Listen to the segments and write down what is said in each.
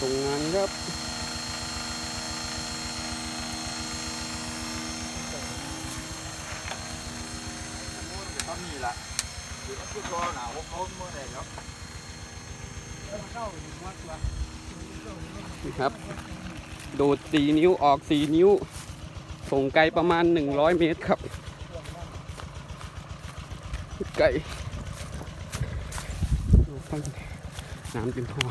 ตรงงานครับเขามีละหรือว่าคือรอหนาวเขาเมื่อไหร่ครับนี่ครับ โดดสี่นิ้วออกสี่นิ้ว ส่งไกลประมาณหนึ่งร้อยเมตรครับ ไกลดูฟังน้ำเต็มท่อ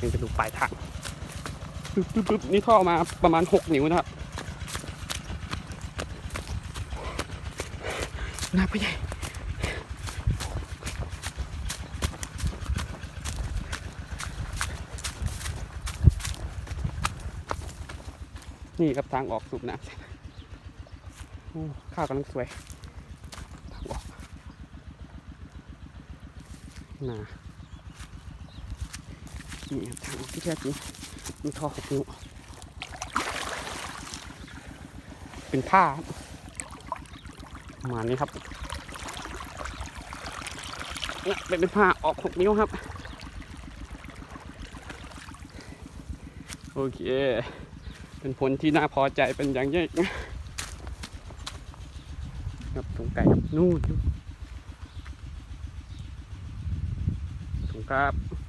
ยังจะดูปลายทางปึ๊บปึ๊บปึ๊บนี่ท่อมาประมาณหกนิ้วนะครับหน้าไปใหญ่นี่ครับทางออกสูบน้ำโอ้ข้าวกำลังสวยทางออกน่า นี่ครับทางออกที่แท้จริงมีท่อหกนิ้วเป็นผ้าประมาณนี้ครับเนี่ยเป็นผ้าออกหกนิ้วครับ โอเค เป็นผลที่น่าพอใจเป็นอย่างยิ่งครับถุงไก่นู่นถุงครับ